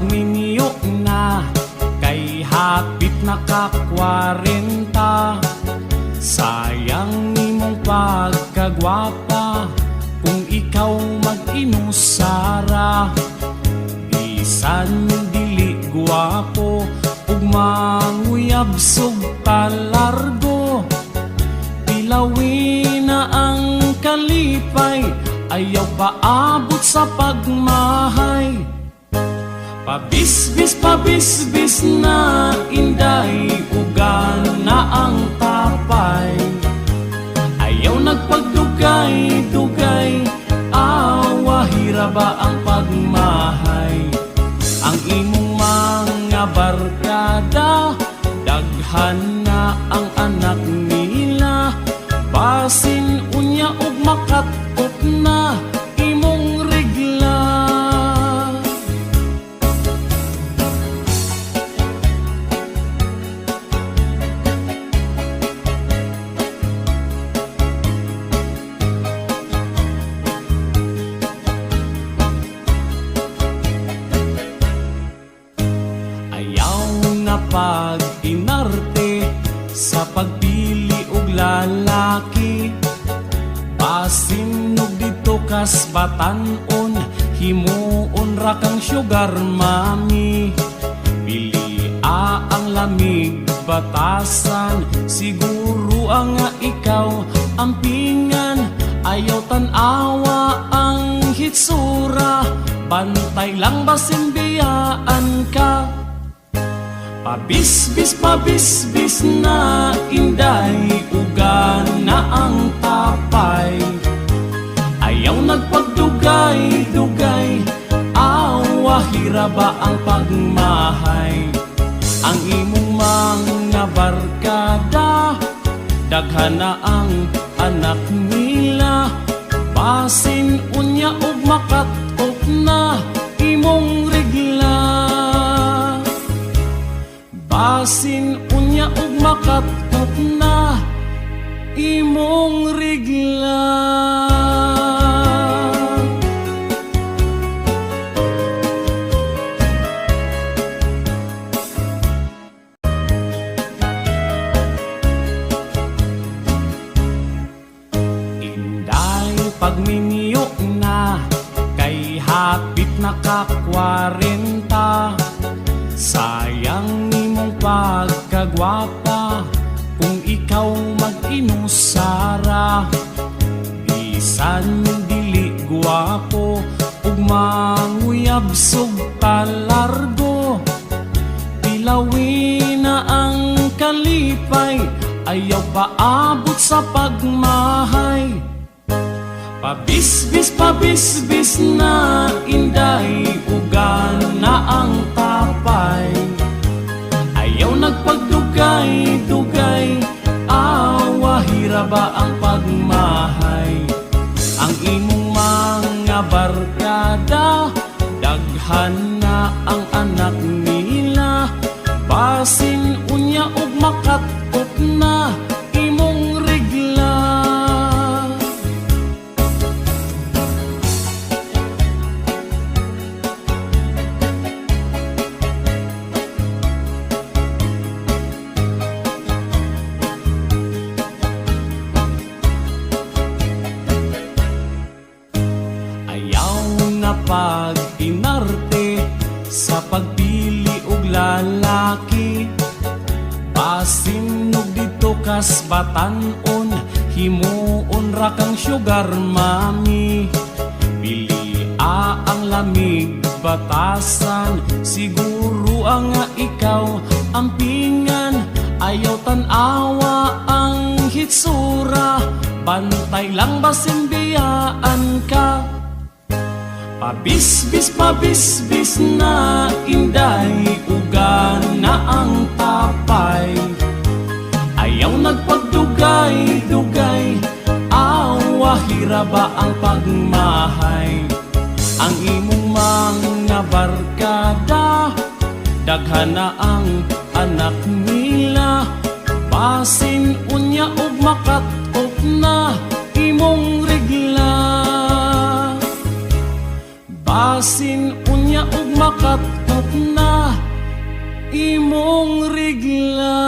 pagminyo na Kay hapit na kakwarenta Sayang nimong pagkagwapa Kung ikaw mag-inusara. Bisan dili gwapo Ug manguyab sug talargo Pilawin na ang kalipay Ayaw paabot sa pagmahay Pabisbis, pabisbis na inday Ugan na ang tapay. Ayaw nagpagdugay-dugay Awa hiraba ang pagmahay? Ang imong mga barkada Daghan na ang anak nila. Basin unya ug sa pagpili og lalaki. Pasinog dito kas batanon Himuon ra kang sugar mami. Pili a ang lamig batasan Siguro ang ikaw ang pingan. Ayaw tanawa ang hitsura Bantay lang basin biyaan ka Pabisbis, pabisbis na inday Ugan na ang tapay. Ayaw nagpagdugay-dugay Awa hiraba ang pagmahay. Ang imong mga barkada Daghan na ang anak nila. Basin unya ug makatok na Basin unya ug makatot na imong regla Inday pagminyo na Kay hapit na kakwarenta Sayang pagkagwapa Kung ikaw mag-inusara. Bisan dili gwapo Ug manguyab sug talargo Pilawin na ang kalipay Ayaw paabot sa pagmahay Pabisbis, pabisbis na inday Ugan na ang barkada. Daghan na ang anak nila. Basin nga pag-inarte sa pagpili og lalaki. Pasinog dito kas batanon Himuon ra kang sugar mami. Pili a ang lamig batasan Siguro ang ikaw ang pingan. Ayaw tanawa ang hitsura Bantay lang basin biyaan ka Pabisbis, pabisbis na inday Ugan na ang tapay. Ayaw nagpagdugay-dugay Awa hiraba ang pagmahay? Ang imong mga barkada Daghan na ang anak nila. Basin unya ug makatok asin unya ug makatot na imong regla